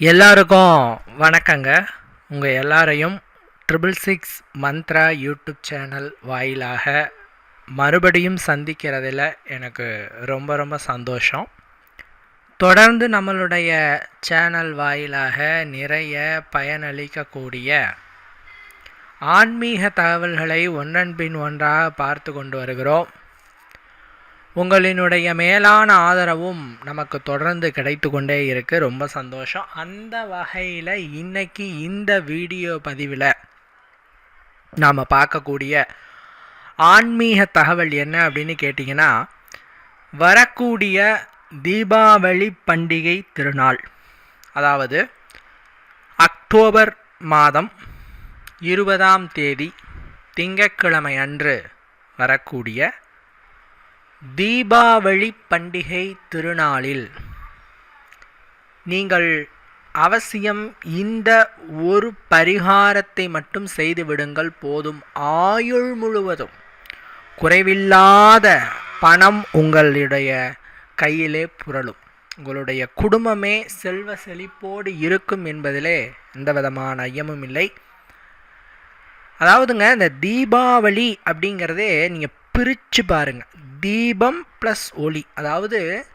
எல்லாருக்கும் வணக்கங்க. உங்கள் எல்லாரையும் triple six Mantra YouTube channel வாயிலாக மறுபடியும் சந்திக்கிறதுல எனக்கு ரொம்ப ரொம்ப சந்தோஷம். தொடர்ந்து நம்மளுடைய சேனல் வாயிலாக நிறைய பயனளிக்கக்கூடிய ஆன்மீக தகவல்களை ஒன்றன் பின் ஒன்றாக பார்த்து கொண்டு வருகிறோம். உங்களினுடைய மேலான ஆதரவும் நமக்கு தொடர்ந்து கிடைத்து கொண்டே இருக்குது ரொம்ப சந்தோஷம். அந்த வகையில் இன்னைக்கு இந்த வீடியோ பதிவில் நாம் பார்க்கக்கூடிய ஆன்மீக தகவல் என்ன அப்படின்னு கேட்டிங்கன்னா வரக்கூடிய தீபாவளி பண்டிகை திருநாள். அதாவது அக்டோபர் மாதம் இருபதாம் தேதி திங்கட்கிழமை அன்று வரக்கூடிய தீபாவளி பண்டிகை திருநாளில் நீங்கள் அவசியம் இந்த ஒரு பரிகாரத்தை மட்டும் செய்துவிடுங்கள் போதும். ஆயுள் முழுவதும். குறைவில்லாத பணம் உங்களுடைய கையிலே புரளும். உங்களுடைய குடும்பமே செல்வ செழிப்போடு இருக்கும் என்பதிலே எந்த விதமான ஐயமும் இல்லை. அதாவதுங்க இந்த தீபாவளி அப்படிங்கிறதே நீங்கள் பிரித்து பாருங்க. தீபம் ப்ளஸ் ஒளி. அதாவது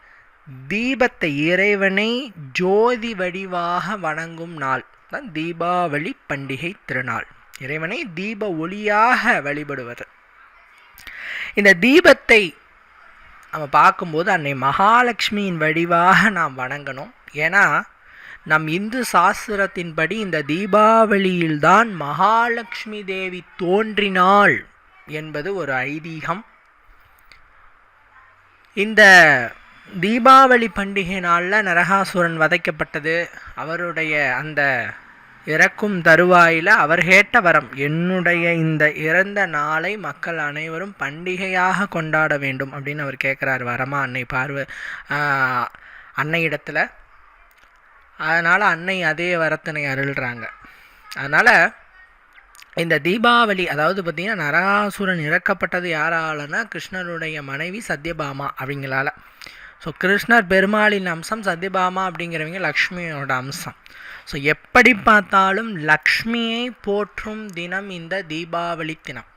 தீபத்தை இறைவனை ஜோதி வடிவாக வணங்கும் நாள். தான் தீபாவளி பண்டிகை திருநாள். இறைவனை தீப ஒளியாக வழிபடுவது. இந்த தீபத்தை நம்ம பார்க்கும்போது அன்னை மகாலட்சுமியின் வடிவாக நாம் வணங்கணும். ஏன்னா நம் இந்து சாஸ்திரத்தின்படி இந்த தீபாவளியில்தான் மகாலட்சுமி தேவி தோன்றினாள் என்பது ஒரு ஐதீகம். இந்த தீபாவளி பண்டிகை நாளில் நரகாசுரன் வதைக்கப்பட்டது. அவருடைய அந்த இறக்கும் தருவாயில் அவர் கேட்ட வரம் என்னுடைய இந்த இறந்த நாளை மக்கள் அனைவரும் பண்டிகையாக கொண்டாட வேண்டும் அப்படின்னு அவர் கேட்குறாரு வரமா அன்னை பார்வை அன்னை இடத்துல. அதனால் அன்னை அதே வரத்தினை அருள்றாங்க. அதனால் இந்த தீபாவளி அதாவது பார்த்திங்கன்னா நரகாசுரன் இறக்கப்பட்டது யாராலனா கிருஷ்ணருடைய மனைவி சத்யபாமா அப்படிங்களால. ஸோ கிருஷ்ணர் பெருமாளின் அம்சம் சத்யபாமா அப்படிங்கிறவங்க லக்ஷ்மியோட அம்சம். ஸோ எப்படி பார்த்தாலும் லக்ஷ்மியை போற்றும் தினம் இந்த தீபாவளி தினம்.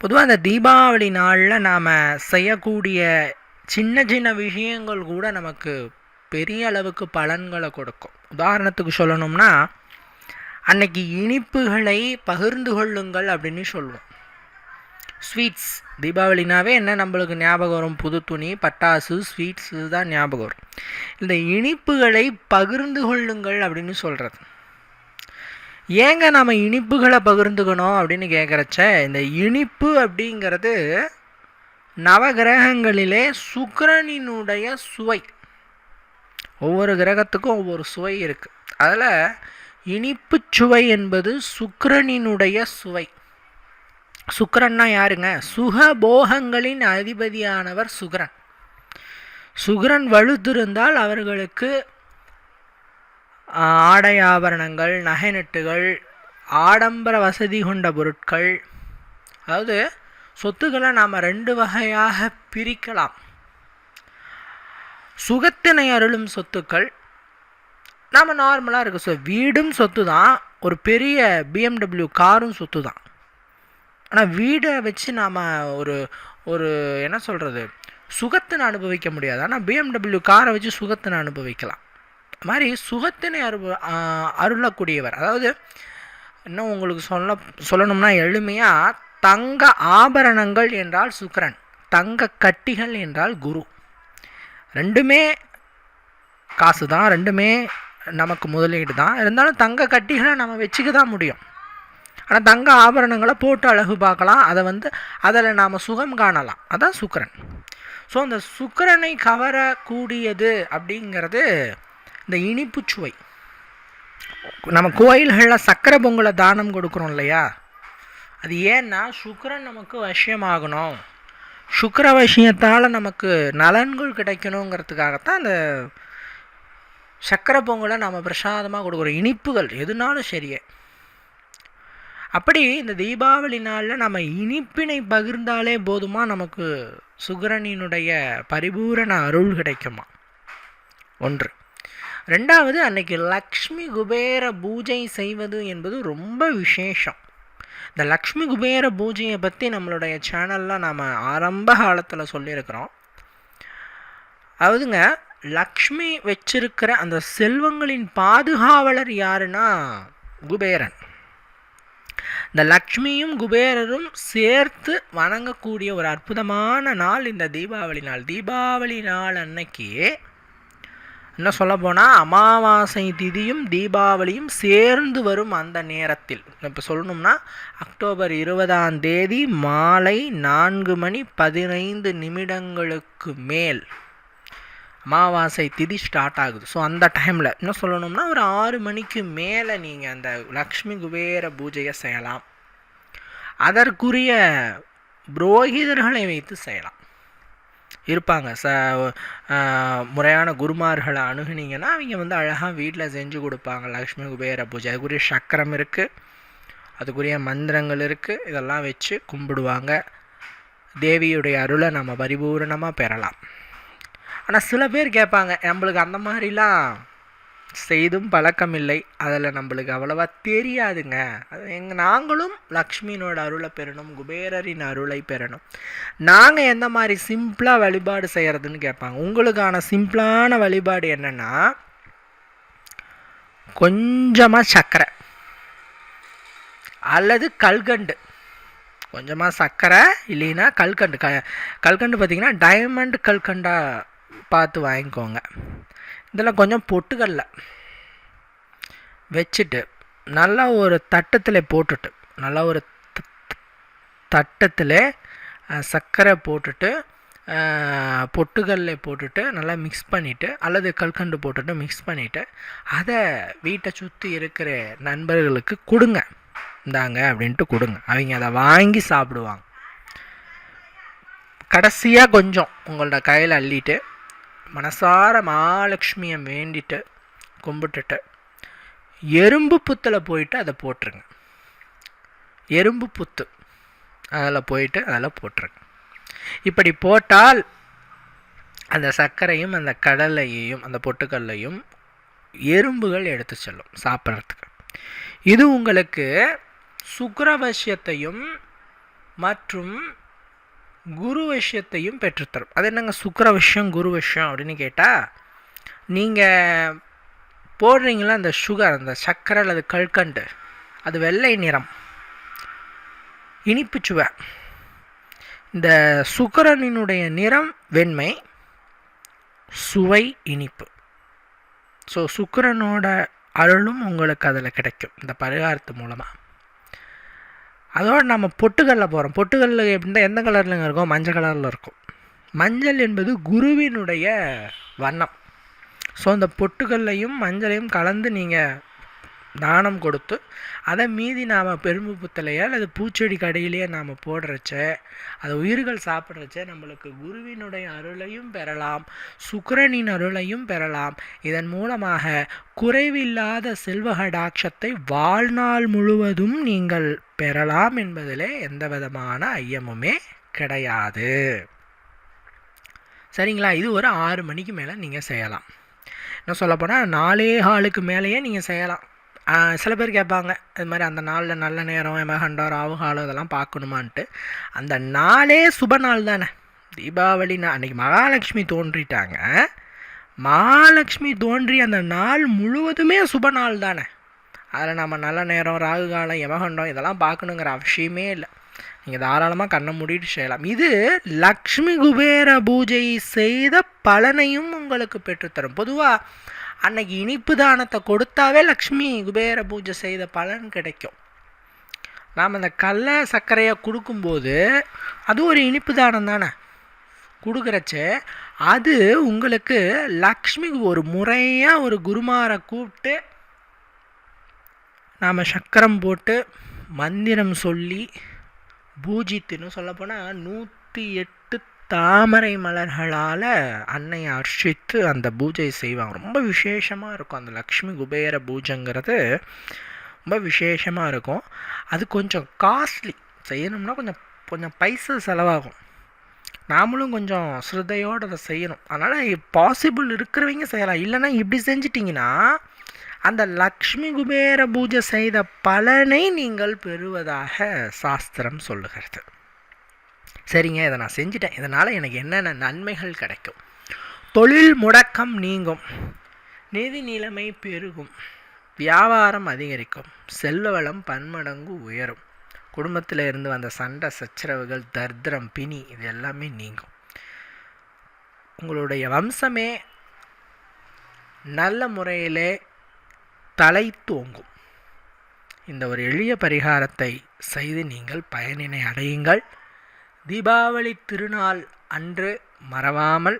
பொதுவாக அந்த தீபாவளி நாளில் நாம் செய்யக்கூடிய சின்ன சின்ன விஷயங்கள் கூட நமக்கு பெரிய அளவுக்கு பலன்களை கொடுக்கும். உதாரணத்துக்கு சொல்லணும்னா அன்னைக்கு இனிப்புகளை பகிர்ந்து கொள்ளுங்கள் அப்படின்னு சொல்லுவோம். ஸ்வீட்ஸ் தீபாவளினாவே என்ன நம்மளுக்கு ஞாபகம் வரும்? புது துணி பட்டாசு ஸ்வீட்ஸ் தான் ஞாபகம் வரும். இந்த இனிப்புகளை பகிர்ந்து கொள்ளுங்கள் அப்படின்னு சொல்கிறது ஏங்க நாம் இனிப்புகளை பகிர்ந்துக்கணும் அப்படின்னு கேட்குறச்ச இந்த இனிப்பு அப்படிங்கிறது நவகிரகங்களிலே சுக்கரனினுடைய சுவை. ஒவ்வொரு கிரகத்துக்கும் ஒவ்வொரு சுவை இருக்குது அதில் இனிப்பு சுவை என்பது சுக்கரனினுடைய சுவை. சுக்கரன்னா யாருங்க? சுகபோகங்களின் அதிபதியானவர் சுகரன் சுகரன் வலுத்திருந்தால் அவர்களுக்கு ஆடை ஆபரணங்கள் நகைநட்டுகள் ஆடம்பர வசதி கொண்ட பொருட்கள் அதாவது சொத்துக்களை நாம் ரெண்டு வகையாக பிரிக்கலாம். சுகத்தினை அருளும் சொத்துக்கள் நாம் நார்மலாக இருக்குது ஸோ வீடும் சொத்து தான் ஒரு பெரிய பிஎம்டபிள்யூ காரும் சொத்து தான் ஆனால் வீடை வச்சு நாம் ஒரு ஒரு என்ன சொல்கிறது சுகத்தினை அனுபவிக்க முடியாது. ஆனால் பிஎம்டபிள்யூ காரை வச்சு சுகத்தினை அனுபவிக்கலாம். மாதிரி சுகத்தினை அருப அருளக்கூடியவர். அதாவது இன்னும் உங்களுக்கு சொல்ல சொல்லணும்னா எளிமையாக தங்க ஆபரணங்கள் என்றால் சுக்கரன் தங்க கட்டிகள் என்றால் குரு. ரெண்டுமே காசு தான் ரெண்டுமே நமக்கு முதலீடு தான். இருந்தாலும் தங்க கட்டிகளை நம்ம வச்சுக்க தான் முடியும். ஆனால் தங்க ஆபரணங்களை போட்டு அழகு பார்க்கலாம். அதை வந்து அதில் நாம் சுகம் காணலாம். அதான் சுக்கரன். ஸோ அந்த சுக்கரனை கவரக்கூடியது அப்படிங்கிறது இந்த இனிப்பு சுவை. நம்ம கோயில்களில் சக்கரை பொங்கலை தானம் கொடுக்குறோம் இல்லையா? அது ஏன்னா சுக்கரன் நமக்கு வசியமாகணும் சுக்கர வசியத்தால் நமக்கு நலன்கள் கிடைக்கணுங்கிறதுக்காகத்தான் அந்த சக்கரை பொங்கலை நம்ம பிரசாதமாக கொடுக்குறோம். இனிப்புகள் எதுனாலும் சரியே அப்படி இந்த தீபாவளி நாளில் நம்ம இனிப்பினை பகிர்ந்தாலே போதுமா? நமக்கு சுகரனினுடைய பரிபூரண அருள் கிடைக்குமா? ஒன்று. ரெண்டாவது அன்னைக்கு லக்ஷ்மி குபேர பூஜை செய்வது என்பது ரொம்ப விசேஷம். இந்த லக்ஷ்மி குபேர பூஜையை பற்றி நம்மளுடைய சேனலில் நாம் ஆரம்ப காலத்தில் சொல்லியிருக்கிறோம். அதுங்க லக்ஷ்மி வச்சிருக்கிற அந்த செல்வங்களின் பாதுகாவலர் யாருன்னா குபேரன். இந்த லக்ஷ்மியும் குபேரரும் சேர்த்து வணங்கக்கூடிய ஒரு அற்புதமான நாள் இந்த தீபாவளி நாள். தீபாவளி நாள் அன்னைக்கு என்ன சொல்ல போனால் அமாவாசை திதியும் தீபாவளியும் சேர்ந்து வரும் அந்த நேரத்தில். இப்போ சொல்லணும்னா அக்டோபர் இருபதாம் தேதி மாலை நான்கு மணி பதினைந்து நிமிடங்களுக்கு மேல். அமாவாசை திதி ஸ்டார்ட் ஆகுது. ஸோ அந்த டைமில் இன்னும் சொல்லணும்னா ஒரு ஆறு மணிக்கு மேலே நீங்கள் அந்த லக்ஷ்மி குபேர பூஜையை செய்யலாம். அதற்குரிய புரோகிதர்களை வைத்து செய்யலாம். இருப்பாங்க. ச முறையான குருமார்களை அணுகுனீங்கன்னா அவங்க வந்து அழகாக வீட்டில் செஞ்சு கொடுப்பாங்க லக்ஷ்மி குபேர பூஜை. அதுக்குரிய சக்கரம் இருக்குது அதுக்குரிய மந்திரங்கள் இருக்குது இதெல்லாம் வச்சு கும்பிடுவாங்க. தேவியுடைய அருளை நம்ம பரிபூரணமாக பெறலாம். ஆனால் சில பேர் கேட்பாங்க நம்மளுக்கு அந்த மாதிரிலாம் செய்தும் பழக்கம் இல்லை அதில் நம்மளுக்கு அவ்வளவா தெரியாதுங்க. அது எங்கள் நாங்களும் லக்ஷ்மியினோட அருளை பெறணும் குபேரரின் அருளை பெறணும். நாங்கள் எந்த மாதிரி சிம்பிளாக வழிபாடு செய்கிறதுன்னு கேட்பாங்க. உங்களுக்கான சிம்பிளான வழிபாடு என்னென்னா கொஞ்சமாக சர்க்கரை அல்லது கல்கண்டு. கொஞ்சமாக சர்க்கரை இல்லைன்னா கல்கண்டு. க கல்கண்டு பார்த்திங்கன்னா டைமண்ட் கல்கண்டாக பார்த்து வாங்கிக்கோங்க. இதில் கொஞ்சம் பொட்டுக்கல்ல வச்சுட்டு நல்லா ஒரு தட்டத்தில் போட்டுட்டு நல்லா ஒரு தட்டத்தில் சர்க்கரை போட்டுட்டு பொட்டுக்கல்ல போட்டுட்டு நல்லா மிக்ஸ் பண்ணிவிட்டு அல்லது கல்கண்டு போட்டுட்டு மிக்ஸ் பண்ணிவிட்டு அதை வீட்டை சுற்றி இருக்கிற நண்பர்களுக்கு கொடுங்க. இந்தாங்க அப்படின்ட்டு கொடுங்க. அவங்க அதை வாங்கி சாப்பிடுவாங்க. கடைசியாக கொஞ்சம் உங்களோட கையில் அள்ளிட்டு மனசார மகாலட்சுமியை வேண்டிட்டு கும்பிட்டுட்டு எறும்பு புத்தில் போயிட்டு அதை போட்டுருங்க. எறும்பு புத்து. அதில் போயிட்டு அதில் போட்டுருங்க. இப்படி போட்டால் அந்த சர்க்கரையும் அந்த கடலையையும் அந்த பொட்டுக்கல்லையும் எறும்புகள் எடுத்து செல்லும் சாப்பிட்றதுக்கு. இது உங்களுக்கு சுக்கரவசியத்தையும் மற்றும் குரு விஷயத்தையும் பெற்றுத்தரும். அது என்னங்க சுக்கர விஷயம் குரு விஷயம் அப்படின்னு கேட்டால் நீங்கள் போடுறீங்களா அந்த சுகர் அந்த சர்க்கரை அல்லது கல்கண்டு? அது வெள்ளை நிறம். இனிப்பு சுவை. இந்த சுக்கரனினுடைய நிறம் வெண்மை சுவை இனிப்பு. ஸோ சுக்கரனோட அருளும் உங்களுக்கு அதில் கிடைக்கும். இந்த பரிகாரத்து மூலமாக அதோடு நம்ம பொட்டுக்கல்ல போகிறோம் பொட்டுக்கல்ல எப்படின்னா எந்த கலரில் இருக்கும்? மஞ்சள் கலரில் இருக்கும். மஞ்சள் என்பது குருவினுடைய வண்ணம். ஸோ அந்த பொட்டுக்கல்லையும் மஞ்சளையும் கலந்து நீங்கள் தானம் கொடுத்து அதை மீதி நாம் பெரும்பு புத்தலையோ அல்லது பூச்செடி கடையிலேயே நாம் போடுறச்ச அதை உயிர்கள் சாப்பிட்றச்ச நம்மளுக்கு குருவினுடைய அருளையும் பெறலாம் சுக்கரனின் அருளையும் பெறலாம். இதன் மூலமாக குறைவில்லாத செல்வகடாட்சத்தை வாழ்நாள் முழுவதும் நீங்கள் பெறலாம் என்பதிலே எந்த விதமான ஐயமுமே கிடையாது. சரிங்களா? இது ஒரு ஆறு மணிக்கு மேலே நீங்கள் செய்யலாம். என்ன சொல்லப்போனால் நாலே ஹாலுக்கு மேலேயே நீங்கள் செய்யலாம். சில பேர் கேட்பாங்க இது மாதிரி அந்த நாளில் நல்ல நேரம் எமகண்டோ ராவு காலம் இதெல்லாம் பார்க்கணுமான்ட்டு. அந்த நாளே சுப நாள் தானே. தீபாவளி நான் அன்றைக்கி மகாலட்சுமி தோன்றிட்டாங்க. மகாலட்சுமி தோன்றி அந்த நாள் முழுவதுமே சுப நாள் தானே. அதில் நம்ம நல்ல நேரம் ராகு காலம் யமகண்டம் இதெல்லாம் பார்க்கணுங்கிற அவசியமே இல்லை. நீங்கள் தாராளமாக கண்ணை மூடிட்டு செய்யலாம். இது லக்ஷ்மி குபேர பூஜை செய்த பலனையும் உங்களுக்கு பெற்றுத்தரும். பொதுவாக அன்னைக்கு இனிப்பு தானத்தை கொடுத்தாவே லக்ஷ்மி குபேர பூஜை செய்த பலன் கிடைக்கும். நாம் அந்த கடல சர்க்கரையை கொடுக்கும்போது அது ஒரு இனிப்பு தானம் தானே? கொடுக்குறச்ச அது உங்களுக்கு லக்ஷ்மி ஒரு முறையாக ஒரு குருமாரை கூப்பிட்டு நாம் சக்கரம் போட்டு மந்திரம் சொல்லி பூஜித்துன்னு சொல்லப்போனால் நூற்றி எட்டு தாமரை மலர்களால் அன்னையை அர்ச்சித்து அந்த பூஜை செய்வாங்க. ரொம்ப விசேஷமாக இருக்கும். அந்த லக்ஷ்மி குபேர பூஜைங்கிறது ரொம்ப விசேஷமாக இருக்கும். அது கொஞ்சம் காஸ்ட்லி செய்யணும்னா கொஞ்சம் கொஞ்சம் பைசா செலவாகும். நாமளும் கொஞ்சம் ஸ்ரத்தையோடு அதை செய்யணும். அதனால் பாசிபிள் இருக்கிறவங்க செய்யலாம். இல்லைன்னா இப்படி செஞ்சிட்டிங்கன்னா அந்த லக்ஷ்மி குபேர பூஜை செய்த பலனை நீங்கள் பெறுவதாக சாஸ்திரம் சொல்லுகிறது. சரிங்க இதை நான் செஞ்சிட்டேன். இதனால் எனக்கு என்னென்ன நன்மைகள் கிடைக்கும்? தொழில் முடக்கம் நீங்கும். நிதி நிலைமை பெருகும். வியாபாரம் அதிகரிக்கும். செல்வளம் பன்மடங்கு உயரும். குடும்பத்தில் இருந்து வந்த சண்டை சச்சரவுகள் தர்திரம் பிணி இது எல்லாமே நீங்கும். உங்களுடைய வம்சமே நல்ல முறையிலே தலை தூங்கும். இந்த ஒரு எளிய பரிகாரத்தை செய்து நீங்கள் பயனினை அடையுங்கள். தீபாவளி திருநாள் அன்று மறவாமல்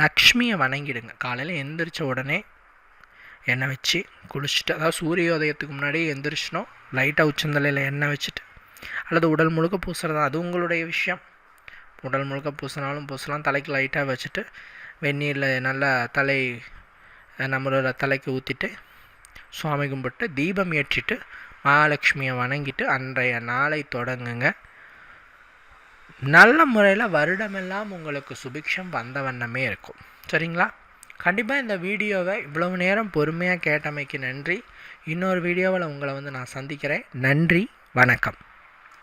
லக்ஷ்மியை வணங்கிடுங்க. காலையில் எந்திரிச்ச உடனே எண்ணெய் வச்சு குளிச்சுட்டு அதாவது சூரியோதயத்துக்கு முன்னாடி எந்திரிச்சினோம் லைட்டாக உச்சந்தலையில் எண்ணெய் வச்சுட்டு அல்லது உடல் முழுக்க பூசுறது அது உங்களுடைய விஷயம். உடல் முழுக்க பூசினாலும் பூசலாம். தலைக்கு லைட்டாக வச்சுட்டு வெந்நீரில் நல்லா தலை நம்மளோட தலைக்கு ஊற்றிட்டு சுவாமி கும்பிட்டு தீபம் ஏற்றிட்டு மகாலட்சுமியை வணங்கிட்டு அன்றைய நாளை தொடங்குங்க. நல்ல முறையில் வருடமெல்லாம் உங்களுக்கு சுபிக்ஷம் வந்த வண்ணமே இருக்கும். சரிங்களா? கண்டிப்பாக இந்த வீடியோவை இவ்வளவு நேரம் பொறுமையாக கேட்டமைக்கு நன்றி. இன்னொரு வீடியோவில் உங்களை வந்து நான் சந்திக்கிறேன். நன்றி. வணக்கம்.